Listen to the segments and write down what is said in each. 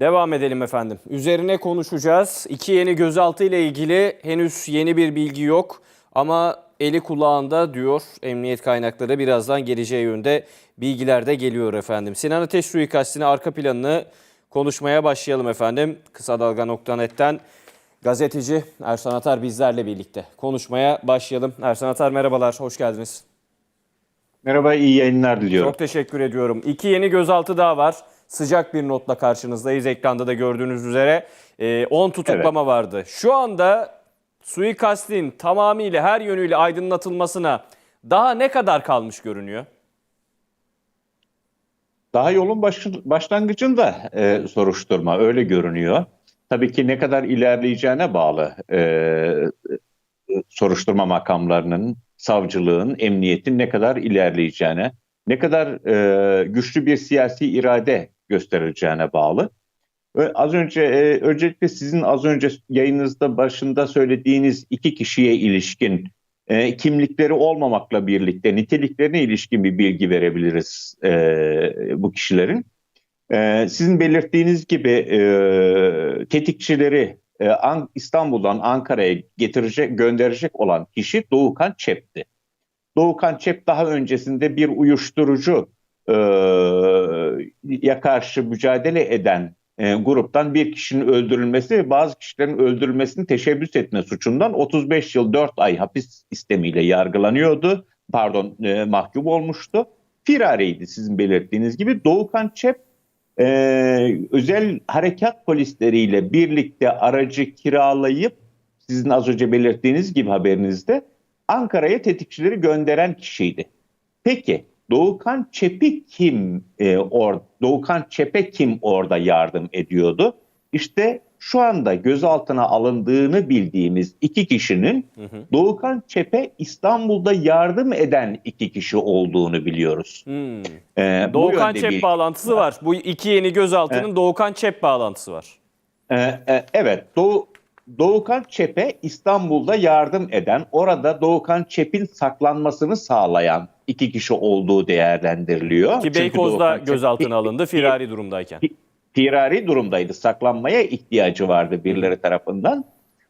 Devam edelim efendim. Üzerine konuşacağız. İki yeni gözaltı ile ilgili henüz yeni bir bilgi yok. Ama eli kulağında diyor emniyet kaynakları birazdan geleceği yönde bilgiler de geliyor efendim. Sinan Ateş suikastine arka planını konuşmaya başlayalım efendim. Kısa Dalga.net'ten gazeteci Ersan Atar bizlerle birlikte konuşmaya başlayalım. Ersan Atar merhabalar, hoş geldiniz. Merhaba, iyi yayınlar diliyorum. Çok teşekkür ediyorum. İki yeni gözaltı daha var. Sıcak bir notla karşınızdayız. Ekranda da gördüğünüz üzere 10 tutuklama vardı. Şu anda suikastin tamamıyla her yönüyle aydınlatılmasına daha ne kadar kalmış görünüyor? Daha yolun baş, başlangıcında e, soruşturma öyle görünüyor. Tabii ki ne kadar ilerleyeceğine bağlı e, soruşturma makamlarının, savcılığın, emniyetin ne kadar ilerleyeceğine, ne kadar e, güçlü bir siyasi irade gösterileceğine bağlı. Ve az önce e, öncelikle sizin az önce yayınınızda başında söylediğiniz iki kişiye ilişkin e, kimlikleri olmamakla birlikte niteliklerine ilişkin bir bilgi verebiliriz e, bu kişilerin. E, sizin belirttiğiniz gibi e, tetikçileri e, An- İstanbul'dan Ankara'ya getirecek, gönderecek olan kişi Doğukan Çep'ti. Doğukan Çep daha öncesinde bir uyuşturucu e, ya karşı mücadele eden e, gruptan bir kişinin öldürülmesi ve bazı kişilerin öldürülmesini teşebbüs etme suçundan 35 yıl 4 ay hapis istemiyle yargılanıyordu. Pardon e, mahkum olmuştu. Firariydi sizin belirttiğiniz gibi. Doğukan Çep e, özel harekat polisleriyle birlikte aracı kiralayıp sizin az önce belirttiğiniz gibi haberinizde Ankara'ya tetikçileri gönderen kişiydi. Peki Doğukan Çep'i kim e, or Doğukan Çep'e kim orada yardım ediyordu? İşte şu anda gözaltına alındığını bildiğimiz iki kişinin Hı hı. Doğukan Çep'e İstanbul'da yardım eden iki kişi olduğunu biliyoruz. Hmm. Ee, Doğukan Çep bir- bağlantısı var. Bu iki yeni gözaltının Doğukan Çep bağlantısı var. Ee, e, evet, Doğu, Doğukan Çep'e İstanbul'da yardım eden, orada Doğukan Çep'in saklanmasını sağlayan iki kişi olduğu değerlendiriliyor. Ki Beykoz'da gözaltına alındı fi- firari durumdayken. firari durumdaydı. Saklanmaya ihtiyacı vardı birileri tarafından.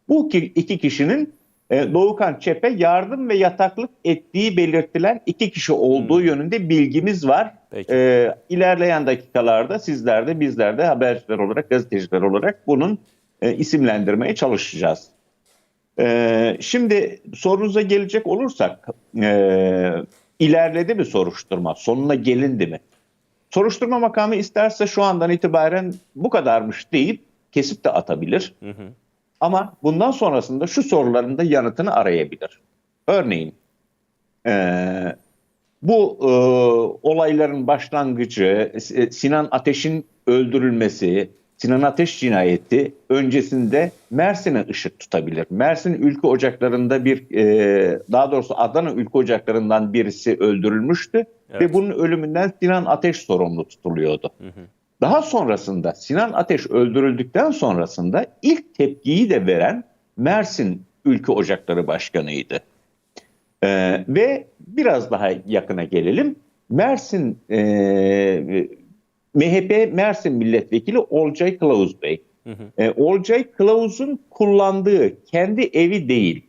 Bu ki- iki kişinin e, Doğukan Çep'e yardım ve yataklık ettiği belirtilen iki kişi olduğu Hmm. yönünde bilgimiz var. Peki. E, ilerleyen dakikalarda sizler de bizler de haberciler olarak, gazeteciler olarak bunun e, isimlendirmeye çalışacağız. E, şimdi sorunuza gelecek olursak e, ilerledi mi soruşturma? Sonuna gelindi mi? Soruşturma makamı isterse şu andan itibaren bu kadarmış deyip kesip de atabilir. Hı hı. Ama bundan sonrasında şu soruların da yanıtını arayabilir. Örneğin eee, bu eee, olayların başlangıcı e, Sinan Ateş'in öldürülmesi, Sinan Ateş cinayeti öncesinde Mersin'e ışık tutabilir. Mersin ülke ocaklarında bir, eee, daha doğrusu Adana ülke ocaklarından birisi öldürülmüştü Evet. ve bunun ölümünden Sinan Ateş sorumlu tutuluyordu. Hı hı. Daha sonrasında Sinan Ateş öldürüldükten sonrasında ilk tepkiyi de veren Mersin Ülke Ocakları Başkanı'ydı. Ee, ve biraz daha yakına gelelim. Mersin e, MHP Mersin Milletvekili Olcay Kılavuz Bey. Hı hı. E, Olcay Kılavuz'un kullandığı kendi evi değil.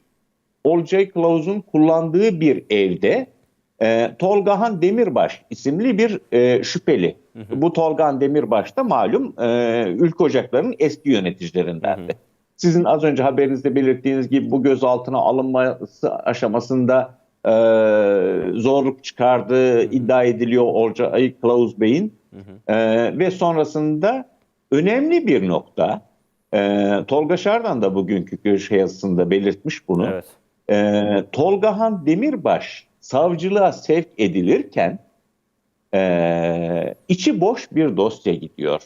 Olcay Kılavuz'un kullandığı bir evde e, Tolgahan Demirbaş isimli bir e, şüpheli. Bu Tolgahan Demirbaş da malum e, Ülke Ocakları'nın eski yöneticilerindendi. Sizin az önce haberinizde belirttiğiniz gibi bu gözaltına alınması aşamasında e, zorluk çıkardığı iddia ediliyor Olcay Kılavuz Bey'in. E, ve sonrasında önemli bir nokta e, Tolga Şardan da bugünkü köşe yazısında belirtmiş bunu. Evet. Ee, Tolgahan Demirbaş savcılığa sevk edilirken ee, içi boş bir dosya gidiyor.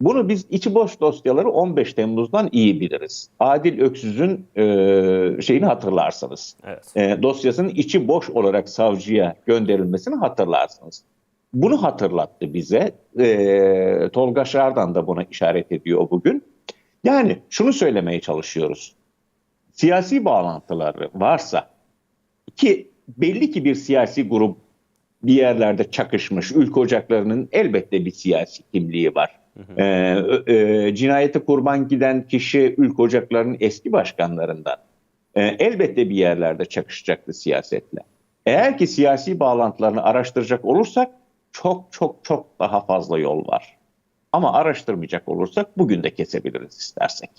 Bunu biz içi boş dosyaları 15 Temmuz'dan iyi biliriz. Adil Öksüz'ün ee, şeyini hatırlarsınız. Evet. Ee, dosyasının içi boş olarak savcıya gönderilmesini hatırlarsınız. Bunu hatırlattı bize. Ee, Tolga Şardan da buna işaret ediyor bugün. Yani şunu söylemeye çalışıyoruz siyasi bağlantıları varsa ki belli ki bir siyasi grup bir yerlerde çakışmış, ülke ocaklarının elbette bir siyasi kimliği var. e, e, cinayete kurban giden kişi Ülk Ocakları'nın eski başkanlarından. E, elbette bir yerlerde çakışacaktı siyasetle. Eğer ki siyasi bağlantılarını araştıracak olursak çok çok çok daha fazla yol var. Ama araştırmayacak olursak bugün de kesebiliriz istersek.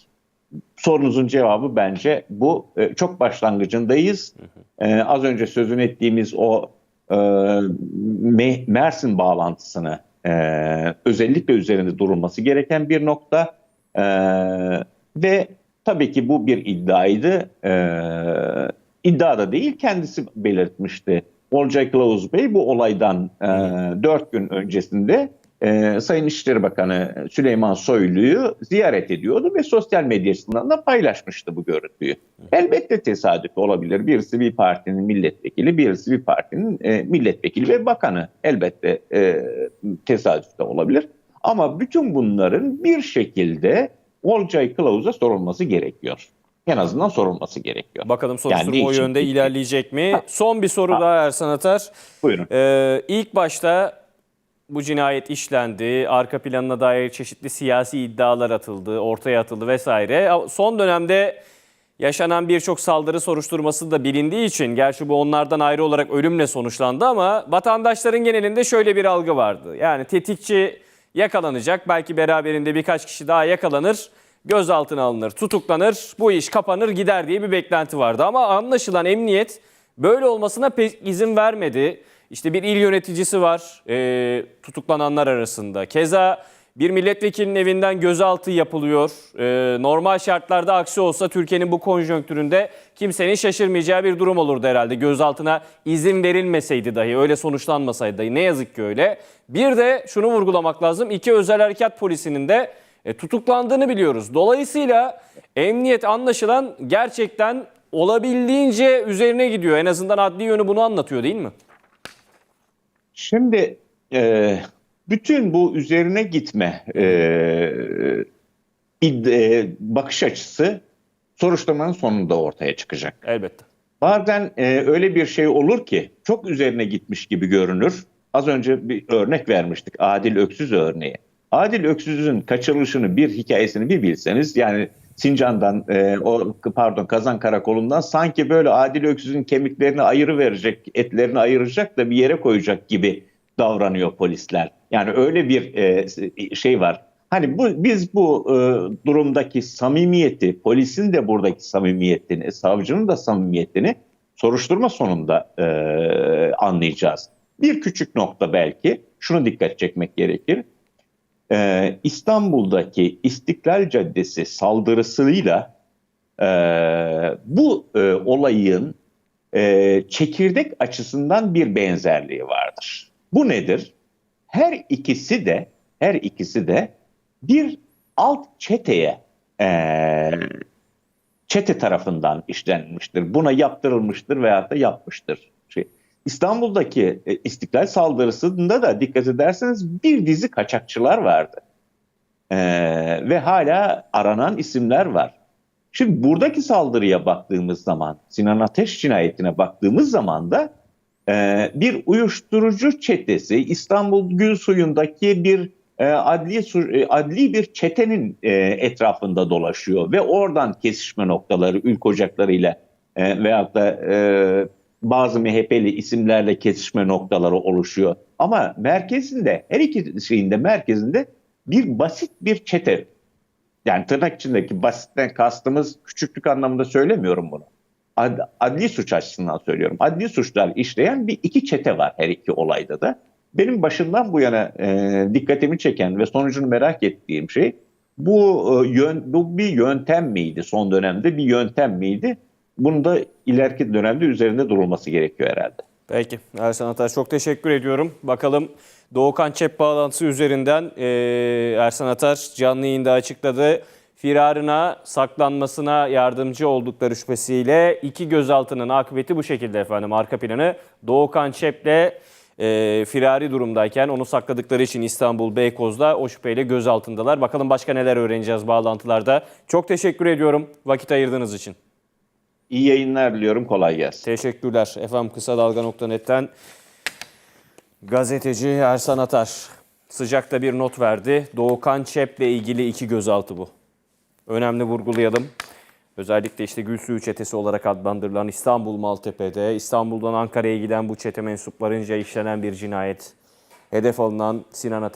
Sorunuzun cevabı bence bu. E, çok başlangıcındayız. E, az önce sözünü ettiğimiz o e, Me- Mersin bağlantısını e, özellikle üzerinde durulması gereken bir nokta. E, ve tabii ki bu bir iddiaydı. E, iddia da değil kendisi belirtmişti. Olcay Kılavuz Bey bu olaydan e, 4 gün öncesinde e, Sayın İçişleri Bakanı Süleyman Soylu'yu ziyaret ediyordu ve sosyal medyasından da paylaşmıştı bu görüntüyü. Elbette tesadüf olabilir. Birisi bir partinin milletvekili, birisi bir partinin e, milletvekili ve bakanı. Elbette e, tesadüf de olabilir. Ama bütün bunların bir şekilde Olcay Kılavuz'a sorulması gerekiyor. En azından sorulması gerekiyor. Bakalım soruşturma Yani o yönde ilerleyecek mi? Son bir soru daha Ersan Atar. Buyurun. Ee, ilk başta bu cinayet işlendi, arka planına dair çeşitli siyasi iddialar atıldı, ortaya atıldı vesaire. Son dönemde yaşanan birçok saldırı soruşturması da bilindiği için, gerçi bu onlardan ayrı olarak ölümle sonuçlandı ama vatandaşların genelinde şöyle bir algı vardı. Yani tetikçi yakalanacak, belki beraberinde birkaç kişi daha yakalanır, gözaltına alınır, tutuklanır, bu iş kapanır gider diye bir beklenti vardı. Ama anlaşılan emniyet böyle olmasına pek izin vermedi. İşte bir il yöneticisi var e, tutuklananlar arasında. Keza bir milletvekilinin evinden gözaltı yapılıyor. E, normal şartlarda aksi olsa Türkiye'nin bu konjonktüründe kimsenin şaşırmayacağı bir durum olurdu herhalde. Gözaltına izin verilmeseydi dahi, öyle sonuçlanmasaydı dahi. Ne yazık ki öyle. Bir de şunu vurgulamak lazım. İki özel harekat polisinin de e, tutuklandığını biliyoruz. Dolayısıyla emniyet anlaşılan gerçekten olabildiğince üzerine gidiyor. En azından adli yönü bunu anlatıyor değil mi? Şimdi e, bütün bu üzerine gitme e, e, bakış açısı soruşturmanın sonunda ortaya çıkacak. Elbette. Bazen e, öyle bir şey olur ki çok üzerine gitmiş gibi görünür. Az önce bir örnek vermiştik Adil Öksüz örneği. Adil Öksüz'ün kaçırılışını bir hikayesini bir bilseniz yani Sincan'dan e, o pardon Kazan Karakolu'ndan sanki böyle Adil Öksüz'ün kemiklerini ayırı verecek, etlerini ayıracak da bir yere koyacak gibi davranıyor polisler. Yani öyle bir e, şey var. Hani bu biz bu e, durumdaki samimiyeti, polisin de buradaki samimiyetini, savcının da samimiyetini soruşturma sonunda e, anlayacağız. Bir küçük nokta belki şunu dikkat çekmek gerekir. E, İstanbul'daki İstiklal Caddesi saldırısıyla e, bu e, olayın e, çekirdek açısından bir benzerliği vardır. Bu nedir? Her ikisi de her ikisi de bir alt çeteye e, çete tarafından işlenmiştir. Buna yaptırılmıştır veyahut da yapmıştır. İstanbul'daki e, İstiklal saldırısında da dikkat ederseniz bir dizi kaçakçılar vardı. E, ve hala aranan isimler var. Şimdi buradaki saldırıya baktığımız zaman, Sinan Ateş cinayetine baktığımız zaman da e, bir uyuşturucu çetesi İstanbul Gülsuyu'ndaki bir e, adli e, adli bir çetenin e, etrafında dolaşıyor ve oradan kesişme noktaları ülk ocaklarıyla e, veyahut da e, bazı MHP'li isimlerle kesişme noktaları oluşuyor. Ama merkezinde her iki şeyin de merkezinde bir basit bir çete yani tırnak içindeki basitten kastımız küçüklük anlamında söylemiyorum bunu. Ad- adli suç açısından söylüyorum. Adli suçlar işleyen bir iki çete var her iki olayda da. Benim başından bu yana e, dikkatimi çeken ve sonucunu merak ettiğim şey bu e, yön, bu bir yöntem miydi son dönemde bir yöntem miydi? Bunu da ileriki dönemde üzerinde durulması gerekiyor herhalde. Peki Ersan Atar çok teşekkür ediyorum. Bakalım Doğukan Çep bağlantısı üzerinden e, Ersan Atar canlı yayında açıkladı. Firarına, saklanmasına yardımcı oldukları şüphesiyle iki gözaltının akıbeti bu şekilde efendim. Arka planı Doğukan Çep'le e, firari durumdayken onu sakladıkları için İstanbul Beykoz'da o şüpheyle gözaltındalar. Bakalım başka neler öğreneceğiz bağlantılarda. Çok teşekkür ediyorum vakit ayırdığınız için. İyi yayınlar diliyorum. Kolay gelsin. Teşekkürler. Efendim kısa dalga.net'ten gazeteci Ersan Atar. sıcakta bir not verdi. Doğukan Çep'le ilgili iki gözaltı bu. Önemli vurgulayalım. Özellikle işte Gülsuyu çetesi olarak adlandırılan İstanbul Maltepe'de, İstanbul'dan Ankara'ya giden bu çete mensuplarınca işlenen bir cinayet. Hedef alınan Sinan Ateş.